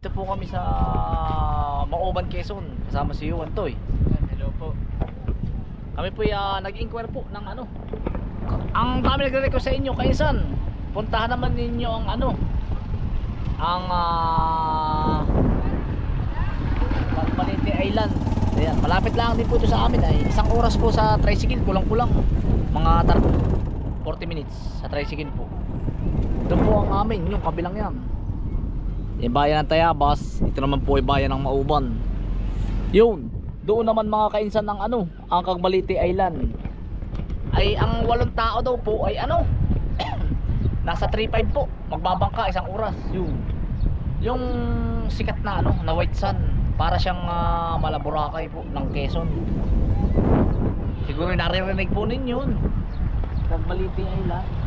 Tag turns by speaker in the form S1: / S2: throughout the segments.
S1: Dito po kami sa Maoban, Quezon. Kasama si Yuan Toy.
S2: Hello po.
S1: Kami po uh, nag-inquire po ng ano. Ang dami nagre-request sa inyo, kainsan. Puntahan naman ninyo ang ano. Ang uh, Palete Island. Ayan, malapit lang din po ito sa amin ay isang oras po sa tricycle, kulang-kulang. Mga tar 40 minutes sa tricycle po. Doon po ang amin, yung kabilang yan. Yung bayan ng Tayabas, ito naman po ay bayan ng Mauban. Yun, doon naman mga kainsan ng ano, ang Kagbalite Island. Ay ang walong tao daw po ay ano, nasa 3.5 po, magbabangka isang oras. Yun. Yung sikat na ano, na white sun, para siyang uh, Malaburakay po ng Quezon. Siguro naririnig po ninyo yun. Kagbalite Island.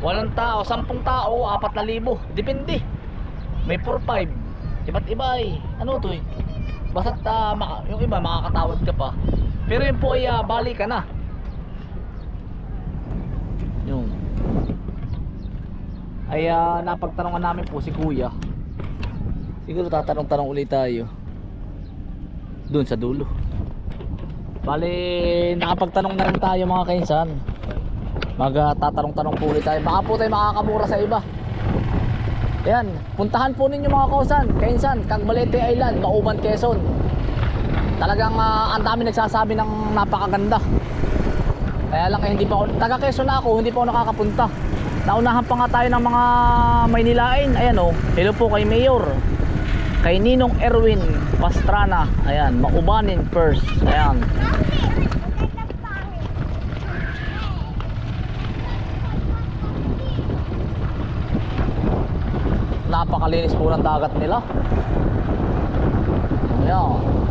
S1: Walang tao, sampung tao, apat na libo. Depende. May 4-5. Iba't iba ay. Ano to eh. Basta't ah, maka- yung iba makakatawad ka pa. Pero yun po ay ah, bali ka na. Yung. Ay ah, napagtanongan namin po si kuya. Siguro tatanong-tanong ulit tayo. Doon sa dulo. Bali, nakapagtanong na rin tayo mga kainsan. Magtatanong-tanong po ulit tayo. Baka po tayo makakamura sa iba. Ayan, puntahan po ninyo mga kausan, Kainsan, Cagbalete Island, Mauban, Quezon. Talagang ah, ang dami nagsasabi ng napakaganda. Kaya lang eh, hindi pa ako, taga Quezon na ako, hindi pa ako nakakapunta. Naunahan pa nga tayo ng mga Maynilain. Ayan oh, hello po kay Mayor. Kay Ninong Erwin Pastrana. Ayan, Maubanin first. Ayan. Napakalinis po ng dagat nila. Ayan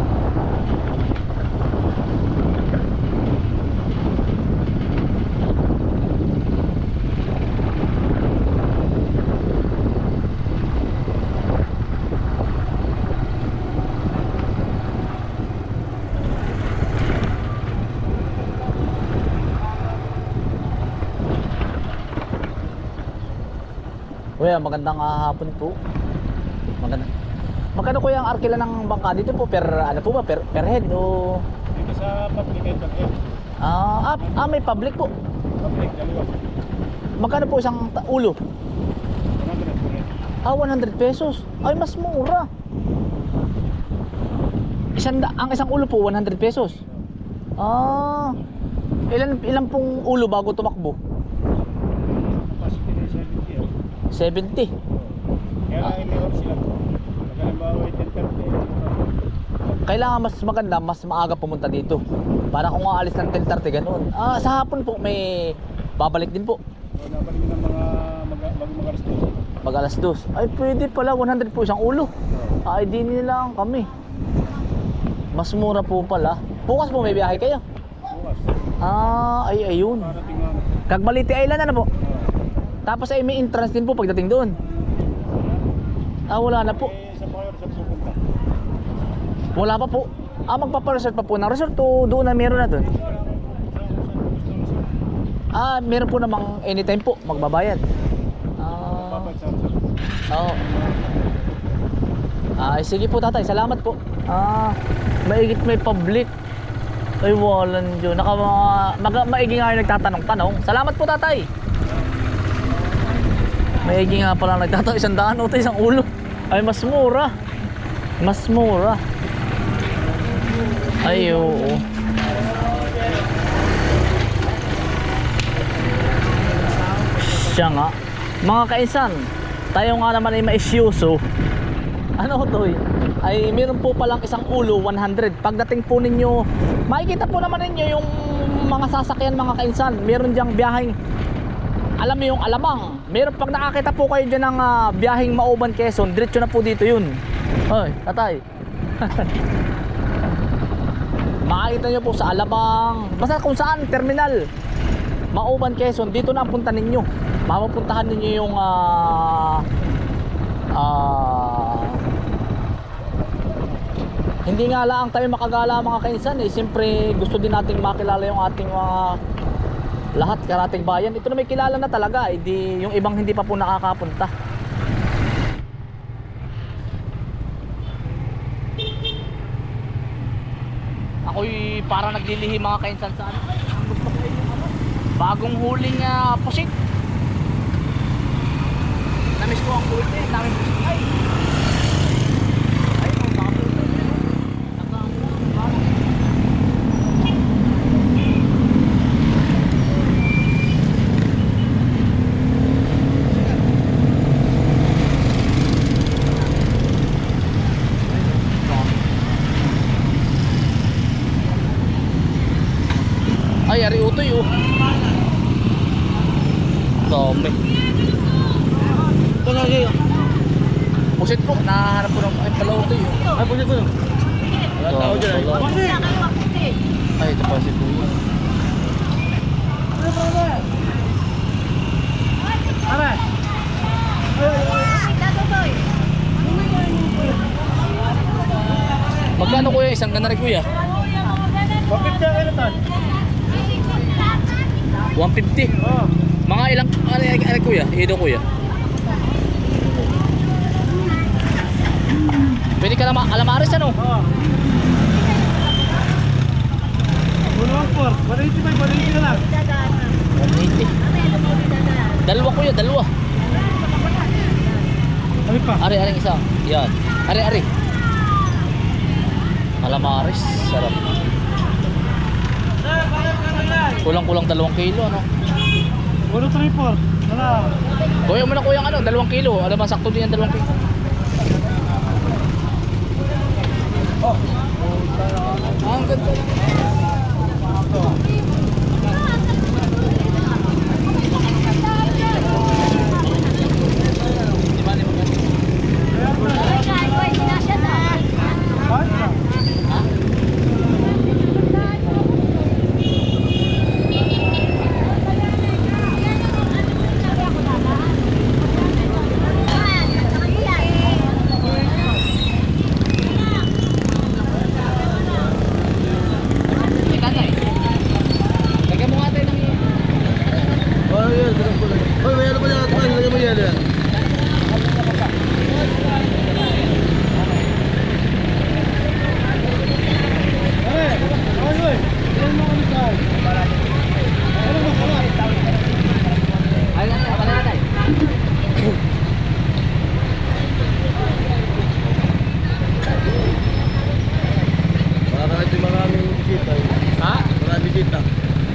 S1: Kuya, magandang ah, hapon po. Maganda. Magkano kuya ang arkila ng bangka dito po per ano po ba per, per head o
S2: Dito sa public head ng head.
S1: ah, ah, ah may public po.
S2: Public, dalawa.
S1: Magkano po isang ta- ulo?
S2: 100 per head.
S1: Ah, 100 pesos. Ay, mas mura. Isang, da- ang isang ulo po 100 pesos. Ah. Ilan ilan pong ulo bago tumakbo?
S2: Capacity na 70 yun.
S1: 70.
S2: Kaya lang iniwan sila. Pag halimbawa ay 10.30,
S1: Kailangan mas maganda, mas maaga pumunta dito. Para kung aalis ng 10.30 ganun. Ah, sa hapon po may babalik din po.
S2: so nabalik ng mga mag bago mag-alas doon.
S1: Pag alas 2. Ay, pwede pala 100 po isang ulo. Ay, di nila lang kami. Mas mura po pala. Bukas po may biyahe kayo.
S2: Bukas.
S1: Ah, ay ayun. Kagbalite Island ano po?
S2: Oh.
S1: Tapos ay may entrance din po pagdating doon. Ah, wala na po.
S2: Eh, mga.
S1: Wala pa po. Ah, magpaparesort pa po ng resort o doon na meron na doon? Ah, meron po namang anytime po, magbabayad. Ah, oo. Ay, sige po tatay, salamat po. Ah, maigit may public. Ay, walan dyan. Naka, mag, maigi nga yung nagtatanong-tanong. Salamat po tatay. Maigi nga pala nagtatanong isang daan o isang ulo. Ay, mas mura. Mas mura. Ay, oo. Siya nga. Mga kaisan, tayo nga naman ay maisyoso. Ano to? Ay meron po palang isang ulo 100. Pagdating po ninyo, makikita po naman ninyo yung mga sasakyan mga kainsan. Meron diyang biyaheng alam mo yung alamang. Meron pag nakakita po kayo diyan ng ah, biyaheng Mauban Quezon, diretso na po dito yun. Hoy, tatay. Makikita nyo po sa Alabang, basta kung saan, terminal. Mauban Quezon, dito na ang punta ninyo. Mapupuntahan ninyo yung ah ah hindi nga lang tayo makagala mga kainsan eh. Siyempre gusto din nating makilala yung ating mga Lahat karating bayan. Ito na may kilala na talaga. Eh, di, yung ibang hindi pa po nakakapunta. Ako'y para naglilihi mga kainsan sa ano. Ko ano, bagong huling uh, pusit. Namiss ko ang kulit eh. Pusit ay. Ay, oh, baka pusit na yun. Naka- parang- Ay, ari utoy oh. Dami.
S2: Ito nga kayo.
S1: Pusit po, nahanap ko ng ay pala utoy oh.
S2: Ay, pusit ko. Wala tao dyan. ay.
S1: Wala.
S2: Pusit!
S1: Ay, ito pa si.
S2: Aray!
S1: Magkano kuya? Isang ganari kuya?
S2: Bakit siya kayo tan?
S1: 150.
S2: Oo.
S1: Mga ilang, ano, ano, kuya? Ido kuya. Pwede ka naman, alamares ano?
S2: Oo. Uno ang por. 180 by 180 na lang.
S1: 180. Dalawa kuya, dalawa.
S2: Ano pa?
S1: Ari, ari isa. Yan. Ari, ari. Alamares, sarap. Kulang-kulang dalawang kilo, ano?
S2: Uno 3 por. Wala.
S1: Kuya mo na kuya ano, dalawang kilo. Alam mo, sakto din yan dalawang kilo. Oh. Ang ganda Teka na eh. Lagyan mo nga tayo ng
S2: Oh, yan. Sarap ko lang. Hoy, may ano pa yan? Ay, lagyan mo yan. yan. Pare, hoy, hoy. Yan mo kami sa. Ano mo pala?
S1: Ay, ay, ay, ay, ay.
S2: Para ito maraming bisita.
S1: Ha?
S2: Maraming bisita. Dahil pinipig ko naman. Ay, ito. Ayan.
S1: Ano pinagbukan?
S2: Ito na lang, ito na lang. Pusit, pusit! Ah, 60 lang ano ba? Ay, bagong bago yan. Tayo sa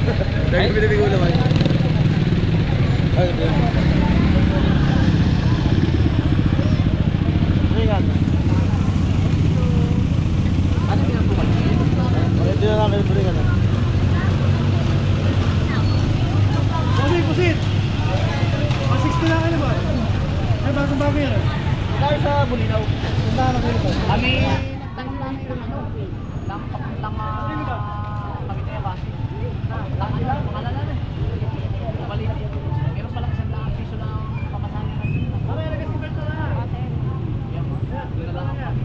S2: Bulinaw. Punta na kayo ba?
S1: Kami nagtanong namin yung ano, lang papuntang ah, kami na yung base. Lang lang, pangalan na. Balik. Meron pala isang daang piso na pamasahe natin.
S2: Pare, lagay si Berto na.
S1: Yan, doon na lang.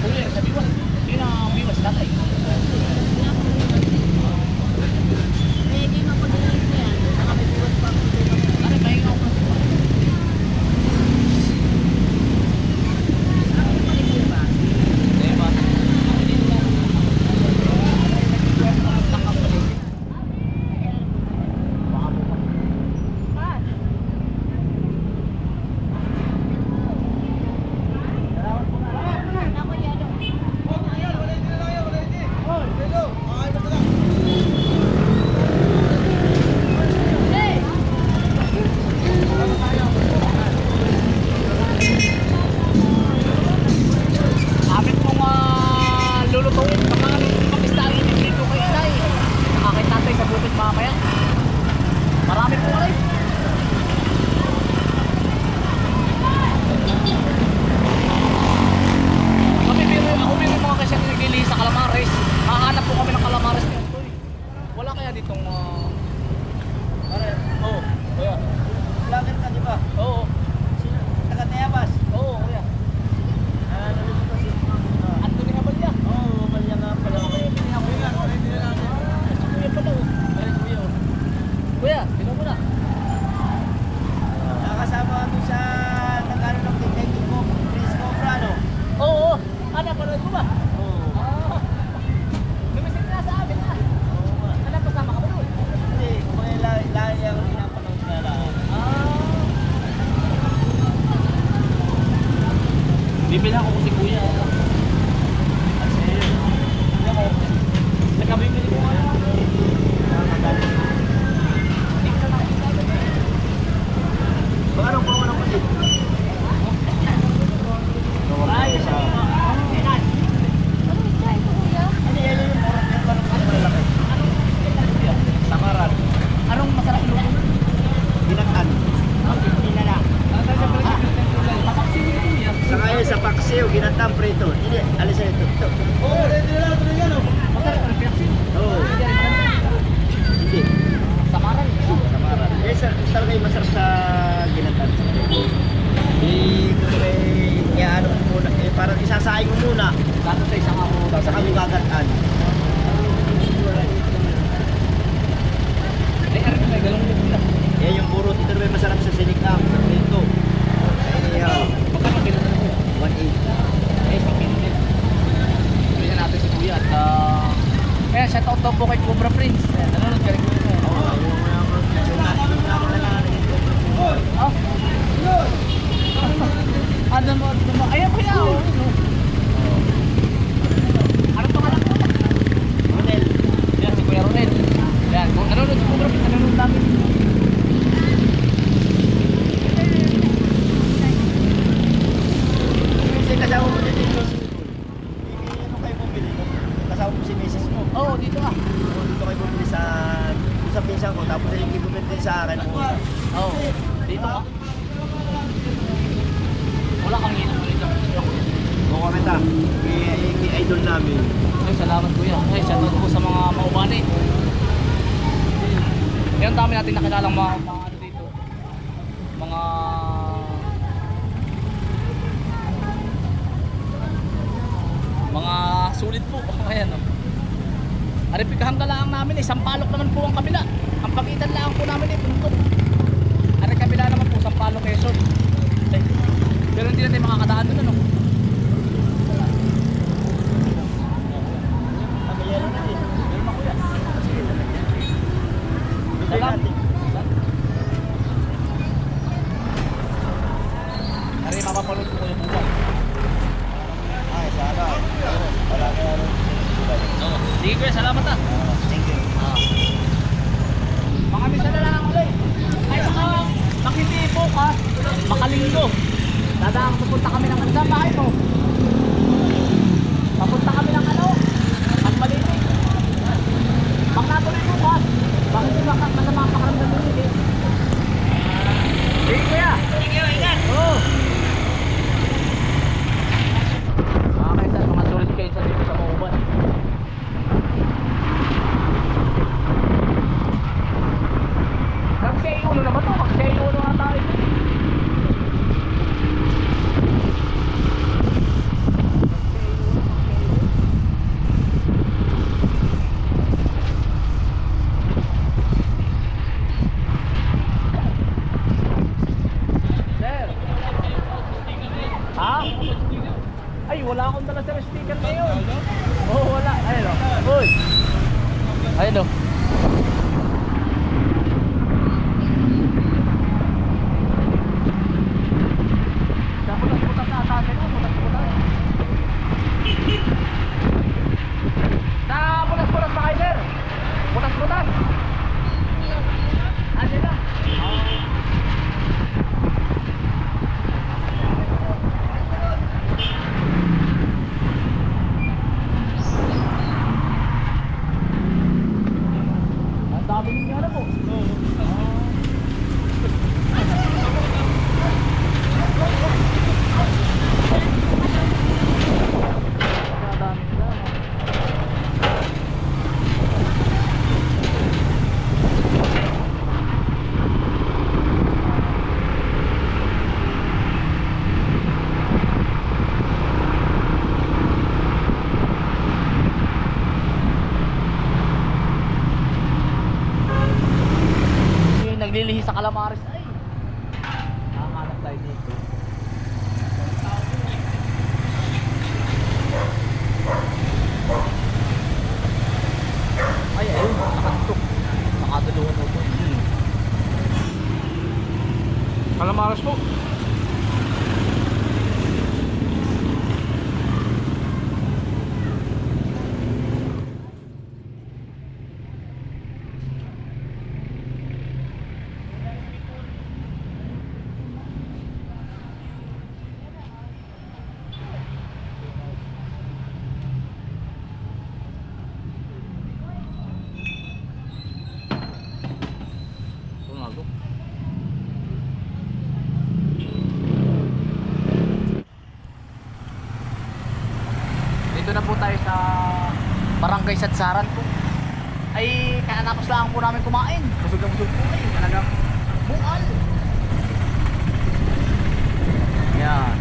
S1: Kuya, sa biwas. Yun ang biwas tatay. Ano, pahinga ako. Diba? Amin pong uh, lulutuin baka amin pong pakistahin dito kay Inay. Akin tatay sa bukid mamaya. Marami po rin. Bibila ako si kuya. ako dito ah.
S3: Dito kayo bumili sa sa pinsan ko tapos ay ibibigay din sa akin.
S1: Oo. Oh, dito ka. Wala kang ina dito.
S3: Oo, kami ta. I-idol namin.
S1: Ay, salamat kuya. Ay, shoutout po sa mga maubani. Yan dami natin nakilalang mga isang palo may satsaran po. Ay kanatapos lang po namin kumain. Busog na busog po. Ay talagang bual yan.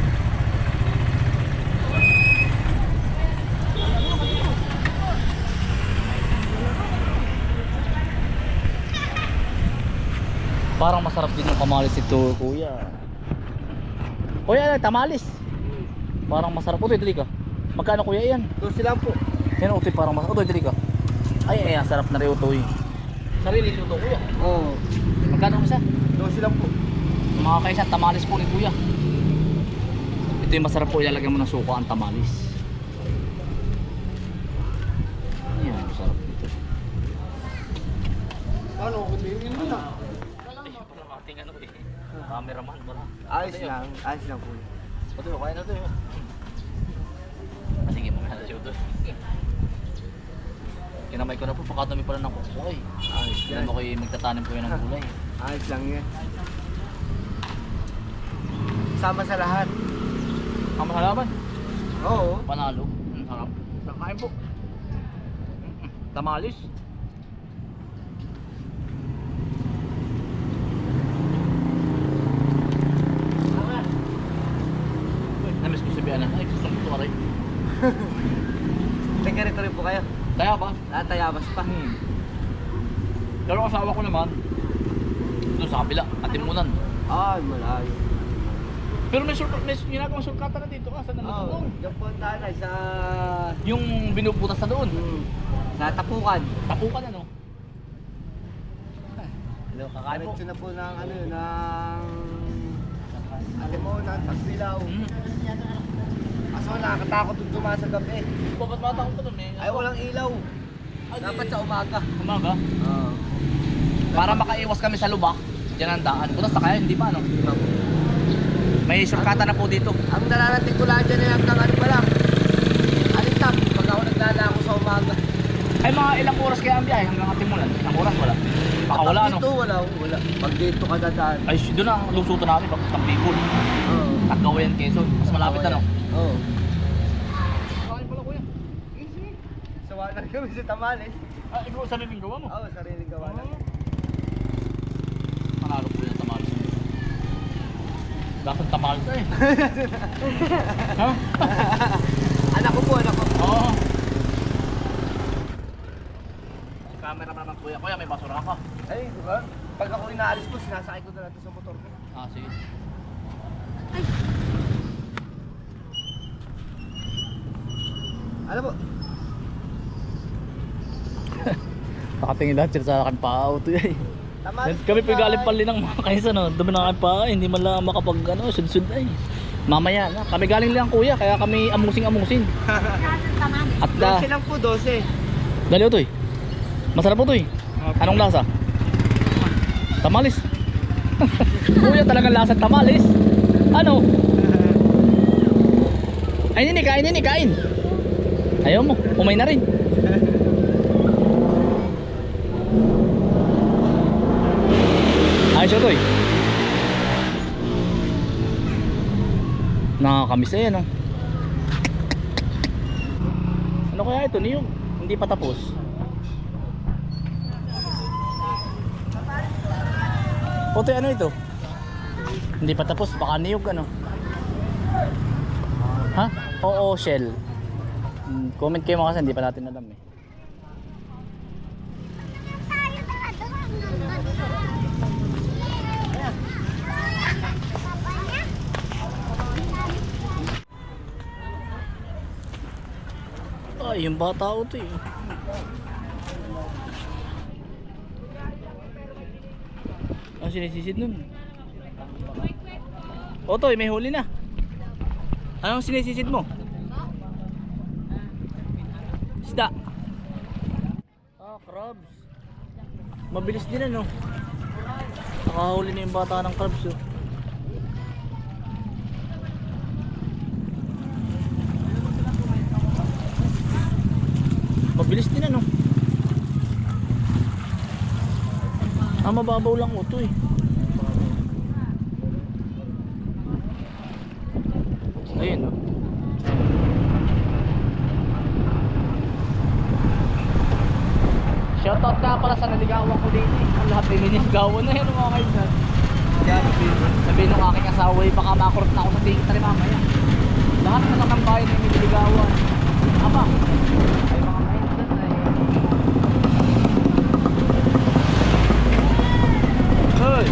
S1: Parang masarap din yung kamalis ito kuya. Kuya tamalis parang masarap. Po ito ka. Magkano kuya yan
S3: 12 lang po.
S1: Yan, utoy, parang masarap. Utoy, dali ka. Ay, ay, ang sarap na rin utoy. Sarili luto, kuya.
S3: Oo.
S1: Magkano ang isa?
S3: Doon sila po.
S1: Mga kaisa, tamalis po ni kuya. Ito yung masarap po, ilalagyan mo ng suka ang tamalis. Yan, masarap dito.
S3: Ano? Kutingin mo na.
S1: Ating ano eh. Cameraman mo na.
S3: Ayos lang. Ayos lang po.
S1: Pati mo, kaya na ito yun. Sige, mamaya na siya ito. Kinamay ko na po, pakadami pala ng kukoy.
S3: Ayos
S1: Alam mo kayo magtatanim po yun ng gulay.
S3: Ayos lang yan. Sama sa lahat.
S1: Ang mahalaban,
S3: Oo.
S1: panalo. Ang sarap. Sakain po. Tamalis. Uy, Namiss ko sabihan na, ay gusto ko aray.
S3: Teka rito rin po
S1: ba?
S3: Ah, tayabas pa.
S1: Hmm. Pero ang asawa ko naman, doon sa kabila, atimunan.
S3: Ay, malayo.
S1: Pero may surka, may ginagawang surkata na dito, ah, saan na
S3: Oo.
S1: oh.
S3: Diyan po ang tanay sa...
S1: Yung binubutas na doon.
S3: Hmm. Sa tapukan.
S1: Tapukan ano? Hello.
S3: Diretso na po ng ano yun, ng... Alam mo, ng tagbilaw.
S1: Hmm.
S3: Kaso nakakatakot yung dumaan sa gabi.
S1: Bakit matakot ka doon eh?
S3: Ay, walang ilaw. Dapat sa umaga.
S1: Umaga.
S3: Oo.
S1: Para makaiwas kami sa lubak, dyan ang daan. Butas na kaya, hindi pa ano? May surkata na po dito.
S3: Ang nararating ko lang dyan ay hanggang ano pa lang. Alitap, pag ako naglalako sa umaga.
S1: Ay mga ilang oras kaya ang biyahe hanggang atimulan? Ilang oras wala? Baka wala ano?
S3: Dito, wala, wala. Pag dito ka dadaan.
S1: Ay, doon ang lusutan namin, pag Bicol.
S3: Oo.
S1: Taggawayan, Quezon. Mas malapit ano?
S3: Oo.
S1: Kain pala kuya.
S3: Sawa na kami sa Tamales.
S1: Ah, ikaw sa bibing gawa mo?
S3: Oo, sariling gawa lang.
S1: Panalo po yung tamales. Lasang tamales eh. ha?
S3: anak ko po, anak ko.
S1: Oo. Camera naman kuya. Kuya, may basura ka.
S3: Ay, di ba? Pag ako inaalis ko, sinasakay ko na lang sa motor ko.
S1: Ah, sige.
S3: Ano po?
S1: Nakatingin lahat sila sa akin pa auto eh.
S3: Tamales
S1: Kami
S3: po,
S1: pa galing pali ng mga kaisa no. Dumi na kami pa, hindi man lang makapag ano, sudsud ay. Mamaya na. Kami galing lang kuya, kaya kami amusing-amusin. At da,
S3: 12 lang po, 12.
S1: dali to eh. Masarap po to eh. Anong lasa? Tamalis. kuya talagang lasa tamalis. Ano? Ay nini, kain nini, kain. Ayaw mo, umay na rin. Ayos ito eh. Nakakamiss eh, ano? Ano kaya ito? Niyog? Hindi pa tapos. Puti ano ito? Hindi pa tapos, baka niyog ano? Ha? Oo, shell. Hmm, comment kayo mga kasi hindi pa natin alam eh. Ay, yung bata ko to eh. Ano sinisisid nun? Otoy, may huli na. Anong sinisisid mo? Isda. Ah, crabs. Mabilis din ano. Nakahuli na yung bata ng crabs oh. Mabilis din ano. Ah, mababaw lang ito eh. Ayun oh. Shoutout ka pala sa naligawan ko din eh. Ang lahat din niligawan na yun mga kaibigan. Sabihin ng aking asawa eh, baka makurot na ako sa tingin tali mamaya. Lahat na lang ang bayan ay niligawan. Aba, ay mga kaibigan ay... Hoy!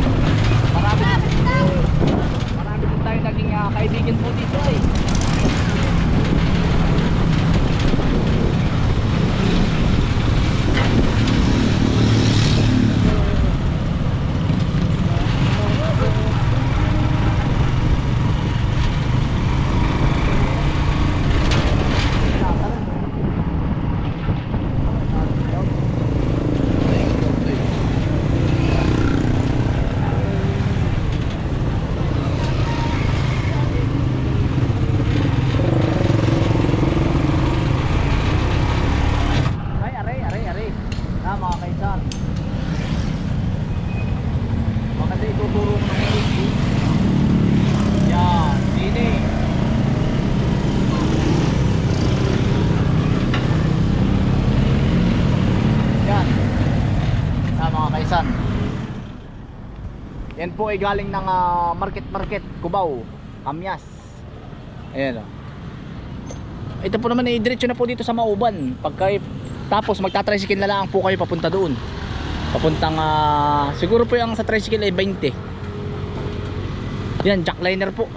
S1: Yan po ay galing ng ah, Market Market, Cubao, Kamyas. Ayan o. Ito po naman ay diretso na po dito sa Mauban. Pagka tapos magta-tricycle na lang po kayo papunta doon. Papuntang ah, siguro po yung sa tricycle ay 20. Yan, jackliner po.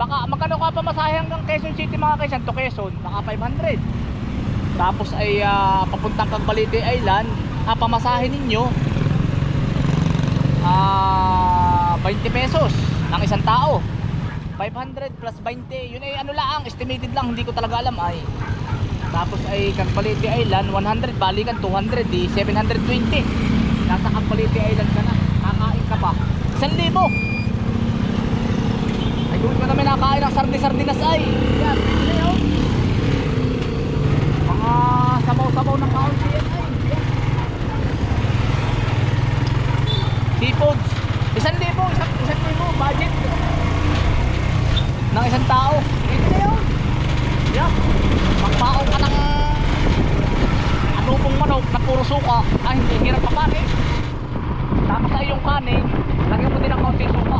S1: Baka magkano ka pa masahe hanggang Quezon City mga kaisan to Quezon? Baka 500. Tapos ay ah, papuntang Cagbalite Island, ah, pamasahe ninyo ah 20 pesos ng isang tao. 500 plus 20, yun ay ano lang, estimated lang, hindi ko talaga alam ay. Tapos ay Cagbalite Island, 100, balikan 200, di 720. Nasa Cagbalite Island ka na, kakain ka pa. 1,000. Ay, doon ka namin nakain ng sardi-sardinas ay. Yan. Mga sabaw-sabaw ng kaunti yan ay. Seafoods. Isang libo, isang, isang libo, budget. Ng isang tao. Pwede na yun. Yan. Magpaong ka ng adobong manok na puro suka. Ah, hindi, hirap pa kanin. Tapos ay yung kanin, lagyan mo din ng kaunting suka.